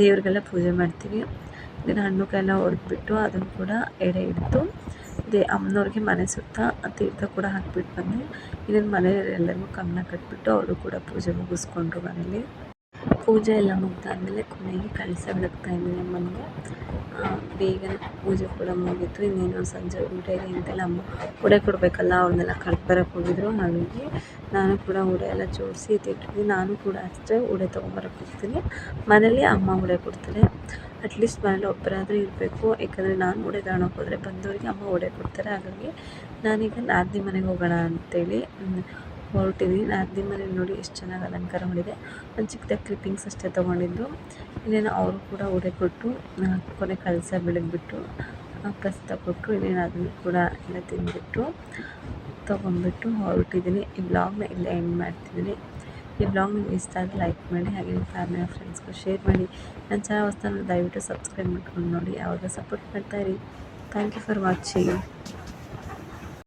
ದೇವ್ರಿಗೆಲ್ಲ ಪೂಜೆ ಮಾಡ್ತೀವಿ. ದಿನ ಹಣ್ಣು ಕಾಯೆಲ್ಲ ಹೊಡೆದ್ಬಿಟ್ಟು ಅದನ್ನು ಕೂಡ ಎಡೆ ಹಿಡಿದು ದೇ, ಅಮ್ಮನವ್ರಿಗೆ ಮನೆ ಸುತ್ತ ತೀರ್ಥ ಕೂಡ ಹಾಕಿಬಿಟ್ಟು ಬಂದೆ ಇದನ್ನು ಮನೆಯಲ್ಲಿ ಎಲ್ಲರಿಗೂ ಕಮ್ಮನ ಕಟ್ಬಿಟ್ಟು ಅವರು ಕೂಡ ಪೂಜೆ ಮುಗಿಸ್ಕೊಂಡ್ರು ಮನೇಲಿ. ಪೂಜೆ ಎಲ್ಲ ಮುಗಿದಾದ್ಮೇಲೆ ಕೊನೆಗೆ ಕಳಸ ಬೆಳಗ್ತಾ ಇದ್ದೀನಿ ಅಮ್ಮನಿಗೆ. ಬೇಗನೆ ಪೂಜೆ ಕೂಡ ಮುಗೀತು, ಇನ್ನೇನು ಸಂಜೆ ಊಟಗೆ ಅಂತೆಲ್ಲ ಅಮ್ಮ ಉಡೆ ಕೊಡಬೇಕಲ್ಲ, ಅವ್ರನ್ನೆಲ್ಲ ಕರ್ದು ಬರೋಕ್ಕೆ ಹೋಗಿದ್ರು. ಹಾಗಾಗಿ ನಾನು ಕೂಡ ಉಡೆ ಎಲ್ಲ ಜೋಡಿಸಿ ಎತ್ತಿಟ್ಟಿದ್ದೀನಿ ನಾನು ಕೂಡ ಅಷ್ಟೇ ಉಡೆ ತೊಗೊಂಬರಕ್ಕೆ ಹೋಗ್ತೀನಿ. ಮನೇಲಿ ಅಮ್ಮ ಉಡೆ ಕೊಡ್ತಾರೆ. ಅಟ್ಲೀಸ್ಟ್ ಮನೇಲಿ ಒಬ್ಬರಾದರೂ ಇರಬೇಕು. ಯಾಕಂದರೆ ನಾನು ಉಡೆ ತಗೊಳಕ್ಕೆ ಹೋದರೆ ಬಂದವರಿಗೆ ಅಮ್ಮ ಉಡೆ ಕೊಡ್ತಾರೆ. ಹಾಗಾಗಿ ನಾನೀಗ ನಾದಿನಿ ಮನೆಗೆ ಹೋಗೋಣ ಅಂತೇಳಿ ಹೊರಟಿದ್ದೀನಿ ನಾದಿನ ಮನೆ ನೋಡಿ ಎಷ್ಟು ಚೆನ್ನಾಗಿ ಅಲಂಕಾರ ಮಾಡಿದೆ. ಒಂದು ಚಿಕ್ಕದಾಗಿ ಕ್ಲಿಪ್ಪಿಂಗ್ಸ್ ಅಷ್ಟೇ ತೊಗೊಂಡಿದ್ದು. ಇನ್ನೇನು ಅವರು ಕೂಡ ಉಡೆ ಕೊಟ್ಟು ಕೊನೆ ಕಳಸ ಬೆಳಗ್ಬಿಟ್ಟು ಪ್ರಸ್ತ ಕೊಟ್ಟು ಇನ್ನೇನು ಅದನ್ನು ಕೂಡ ಎಲ್ಲ ತಿಂದುಬಿಟ್ಟು, ತೊಗೊಂಡ್ಬಿಟ್ಟು ಹೊರಟಿದ್ದೀನಿ. ಈ ಬ್ಲಾಗ್ನ ಇಲ್ಲೇ ಎಂಡ್ ಮಾಡ್ತಿದ್ದೀನಿ. ಈ ಬ್ಲಾಗ್ ನಿಮ್ಗೆ ಇಷ್ಟ ಆದರೆ ಲೈಕ್ ಮಾಡಿ, ಹಾಗೆ ನಿಮ್ಮ ಫ್ಯಾಮಿಲಿ ಫ್ರೆಂಡ್ಸ್ಗೂ ಶೇರ್ ಮಾಡಿ. ನನ್ನ ಚಾನಲ್ ಹೊಸ್ತಾನ ದಯವಿಟ್ಟು ಸಬ್ಸ್ಕ್ರೈಬ್ ಮಾಡ್ಕೊಂಡು ನೋಡಿ. ಯಾವಾಗ ಸಪೋರ್ಟ್ ಮಾಡ್ತಾಯಿರಿ ಥ್ಯಾಂಕ್ ಯು ಫಾರ್ ವಾಚಿಂಗ್